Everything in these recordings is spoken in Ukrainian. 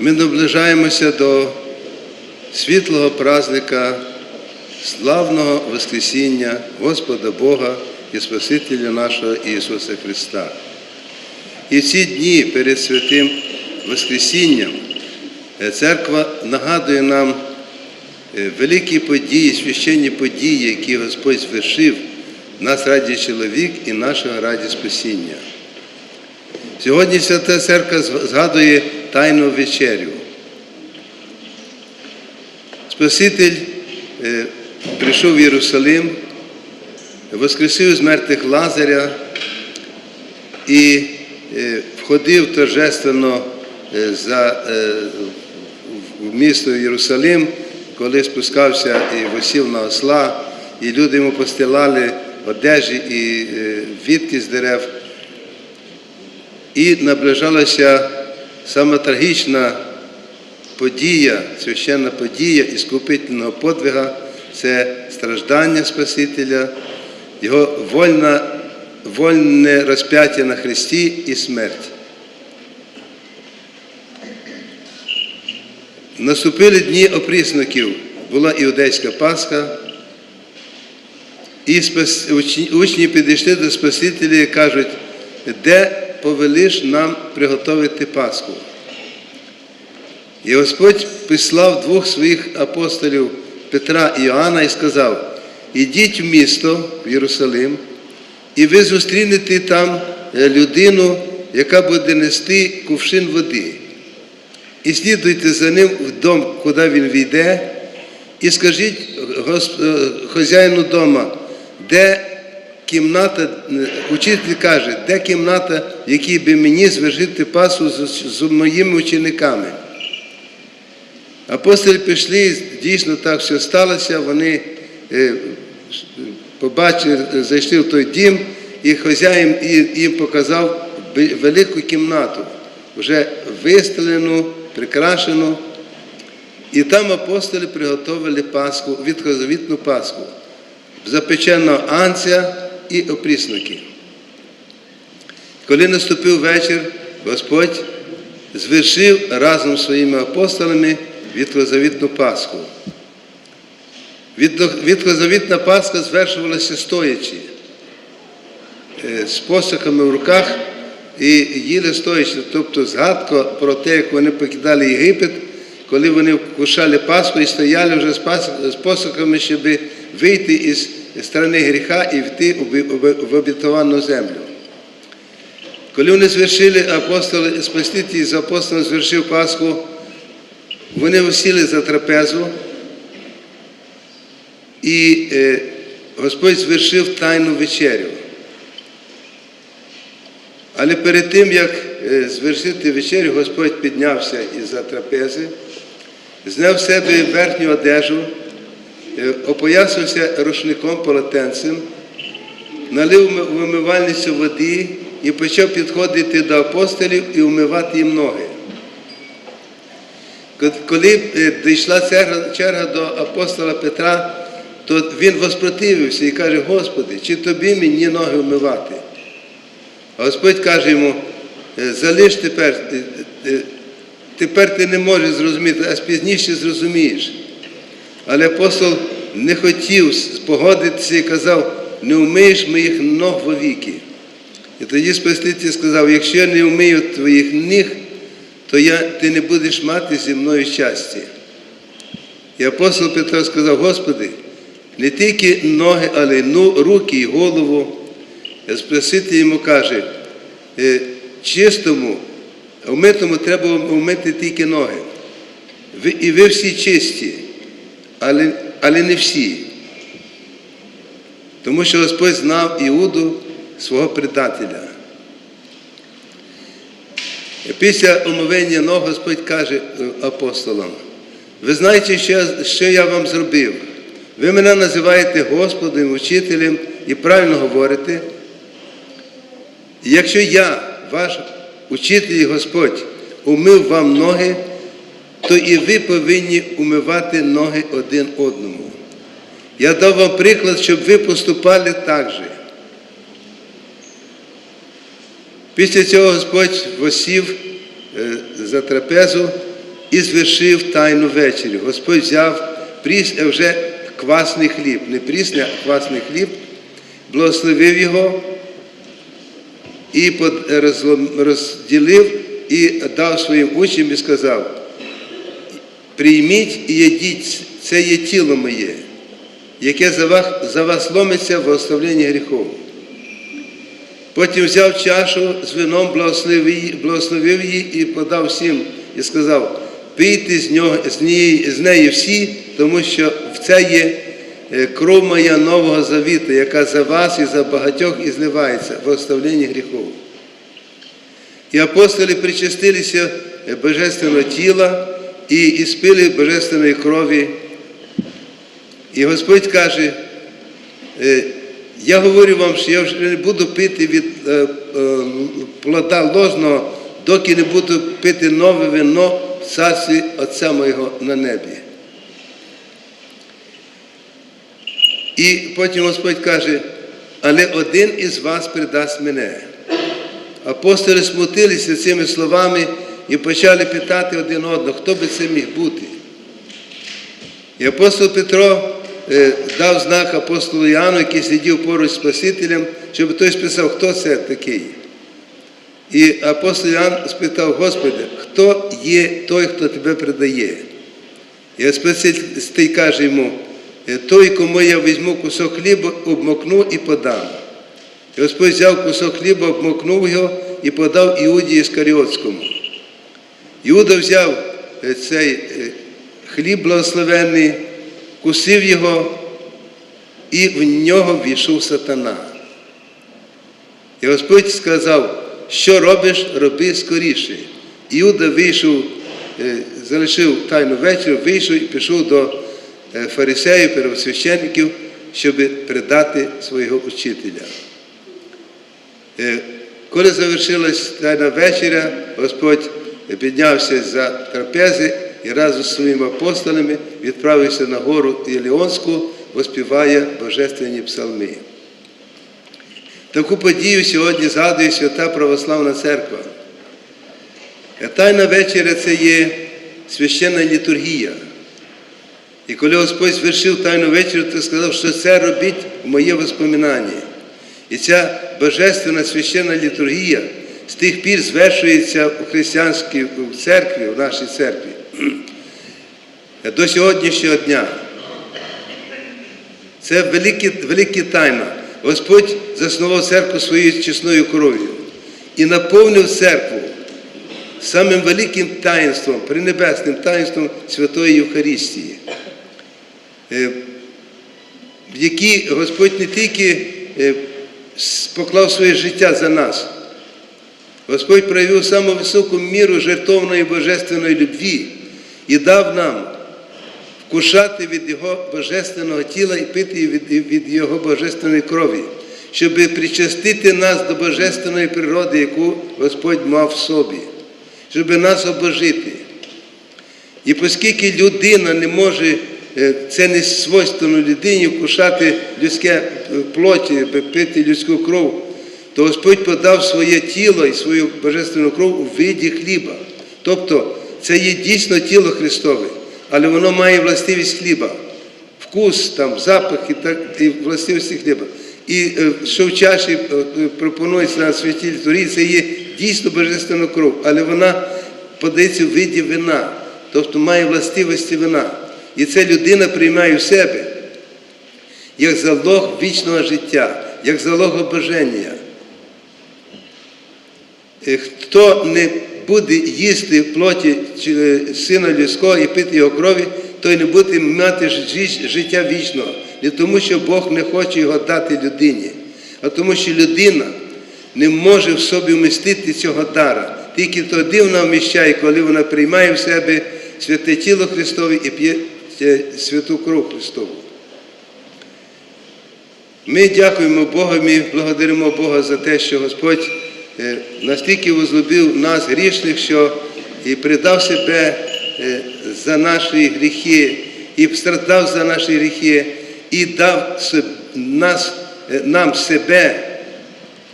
ми наближаємося до світлого праздника, славного Воскресіння Господа Бога і Спасителя нашого Ісуса Христа. І в ці дні перед святим Воскресінням е, церква нагадує нам е, великі події, священні події, які Господь звершив нас раді чоловік і нашого раді спасіння. Сьогодні Свята Церква згадує Тайну вечерю. Спаситель е, прийшов в Єрусалим, воскресив з мертвих Лазаря і е, входив торжественно е, за, в місто Єрусалим, коли спускався і висів на осла, і люди йому постилали одежі і вітки з дерев. І наближалася саме трагічна подія, священна подія іскупительного подвига це страждання Спасителя, його вольна, вольне розп'яття на Христі і смерть. Наступили дні опрісників, була іудейська Пасха, і спас- учні- підійшли до Спасителя і кажуть, де повелиш нам приготувати Пасху. І Господь прислав двох своїх апостолів Петра і Іоанна і сказав: ідіть в місто в Єрусалим, і ви зустрінете там е, людину, яка буде нести кувшин води. І слідуйте за ним в дом, куди він війде, і скажіть е, хазяїну дома, де кімната, е, учитель каже, де кімната, в якій би мені звершити пасу з, з моїми учениками. Апостоли пішли, дійсно так все сталося, вони е, побачили, зайшли в той дім, і хазяїн їм показав велику кімнату, вже вистелену, прикрашену. І там апостоли приготували Пасху, відхозавітну Пасху, запеченого анця і опрісники. Коли наступив вечір, Господь звершив разом з своїми апостолами відхозавітну Пасху. Віддо- Пасха звершувалася стоячи, е, з посохами в руках і їли стоячи, тобто згадка про те, як вони покидали Єгипет, коли вони вкушали Пасху і стояли вже з посохами, щоб вийти із страни гріха і йти в обітовану землю. Коли вони звершили апостоли, Спаситель з апостолом звершив Пасху, вони усіли за трапезу, і е, Господь звершив тайну вечерю. Але перед тим, як е, звершити вечерю, Господь піднявся із-за трапези, зняв себе верхню одежу, опоясався рушником полотенцем, налив вимивальницю води і почав підходити до апостолів і вмивати їм ноги. Коли е, дійшла черга, до апостола Петра, то він воспротивився і каже, Господи, чи тобі мені ноги вмивати? А Господь каже йому, «Е, залиш тепер, е, е, тепер ти не можеш зрозуміти, а пізніше зрозумієш. Але апостол не хотів погодитися і казав, не вмиєш моїх ног вовіки. І тоді Спаситель сказав, якщо я не вмию твоїх ніг, то я, ти не будеш мати зі мною щастя. І апостол Петро сказав, Господи, не тільки ноги, але й ну, руки і голову. Спаситель йому каже, «Е, чистому, вмитому треба вмити тільки ноги. І ви всі чисті, але, але не всі. Тому що Господь знав Іуду свого предателя. І Після омовення ног Господь каже е, апостолам, ви знаєте, що я, що я вам зробив? Ви мене називаєте Господом, учителем і правильно говорите. Якщо я, ваш учитель і Господь, умив вам ноги, то і ви повинні умивати ноги один одному. Я дав вам приклад, щоб ви поступали так же. Після цього Господь восів е, за трапезу і звершив тайну вечерю. Господь взяв пріс, е, вже квасний хліб, не прісний, а квасний хліб, благословив його і розділив і дав своїм учням і сказав: прийміть і їдіть, це є тіло моє, яке за вас, за вас ломиться в оставленні гріхов. Потім взяв чашу з вином, благословив її, і подав всім, і сказав: пийте з, нього, з, неї, з неї всі, тому що в це є е, кров моя нового завіту, яка за вас і за багатьох і зливається в оставленні гріхов. І апостоли причастилися е, божественного тіла і, і спили божественної крові. І Господь каже, е, я говорю вам, що я вже не буду пити від е, е, плода ложного, доки не буду пити нове вино в царстві Отця моєго на небі. І потім Господь каже, але один із вас предасть мене. Апостоли смутилися цими словами і почали питати один одного, хто би це міг бути. І апостол Петро е, дав знак апостолу Іоанну, який сидів поруч з Спасителем, щоб той списав, хто це такий. І апостол Іоанн спитав, Господи, хто є той, хто тебе предає? І Спаситель каже йому, «Е, той, кому я візьму кусок хліба, обмокну і подам. І Господь взяв кусок хліба, обмокнув його і подав Іуді Іскаріотському. Іуда взяв е, цей е, хліб благословенний, кусив його, і в нього війшов сатана. І Господь сказав, що робиш, роби скоріше. Іуда вийшов, е, залишив тайну вечір, вийшов і пішов до фарисеїв, первосвященників, щоб предати свого учителя. Коли завершилась тайна вечеря, Господь піднявся за трапези і разом з своїми апостолами відправився на гору Іліонську, воспіває божественні псалми. Таку подію сьогодні згадує Свята Православна Церква. Е, Тайна вечеря це є священна літургія. І коли Господь звершив тайну вечерю, то сказав, що це робіть в моє воспоминання. І ця божественна священна літургія з тих пір звершується у християнській церкві, в нашій церкві. До сьогоднішнього дня. Це великі тайна. Господь заснував церкву своєю чесною кров'ю і наповнив церкву самим великим таїнством, пренебесним таїнством Святої Євхаристії, е, в якій Господь не тільки е, поклав своє життя за нас, Господь проявив саму високу міру жертовної божественної любві і дав нам вкушати від Його божественного тіла і пити від, Його божественної крові, щоб причастити нас до божественної природи, яку Господь мав в собі, щоб нас обожити. І оскільки людина не може, е, це не свойственно людині вкушати людське е, плоті, пити людську кров, то Господь подав своє тіло і свою божественну кров у виді хліба. Тобто це є дійсно тіло Христове, але воно має властивість хліба, вкус, там, запах і, так, і властивості хліба. І е, що в чаші е, е, пропонується на святій літургії, це є дійсно божественна кров, але вона подається в виді вина, тобто має властивості вина. І це людина приймає в себе як залог вічного життя, як залог обоження. Е, Хто не буде їсти в плоті е, сина людського і пити його крові, той не буде мати життя вічного. Не тому, що Бог не хоче його дати людині, а тому, що людина не може в собі вмістити цього дара. Тільки тоді вона вміщає, коли вона приймає в себе святе тіло Христове і п'є е, святу кров Христову. Ми дякуємо Богу, ми благодаримо Бога за те, що Господь настільки возлюбив нас, грішних, що і придав себе е, за наші гріхи, і страждав за наші гріхи, і дав нас, е, нам себе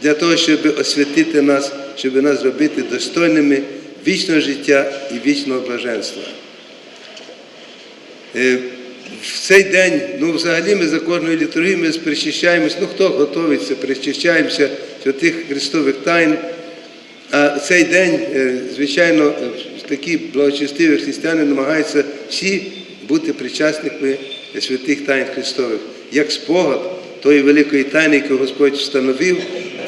для того, щоб освятити нас, щоб нас зробити достойними вічного життя і вічного блаженства. В цей день, ну взагалі ми за кожною літургією ми причащаємось, ну хто готовиться, причащаємося святих Христових тайн. А цей день, е, звичайно, е, такі благочестиві християни намагаються всі бути причасниками святих тайн Христових, як спогад тої великої тайни, яку Господь встановив,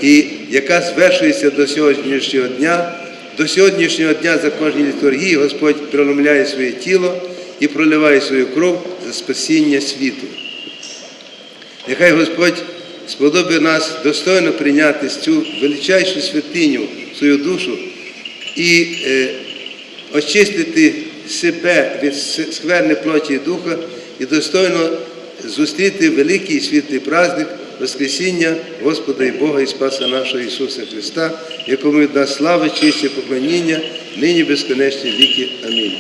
і яка звершується до сьогоднішнього дня. До сьогоднішнього дня за кожній літургії Господь преломляє своє тіло і проливає свою кров за спасіння світу. Нехай Господь сподобає нас достойно прийняти цю величайшу святиню свою душу і е, очистити себе від скверни плоті і духа і достойно зустріти великий світлий праздник Воскресіння Господа і Бога і Спаса нашого Ісуса Христа, якому від нас слава, честь і поклоніння, нині безконечні віки. Амінь.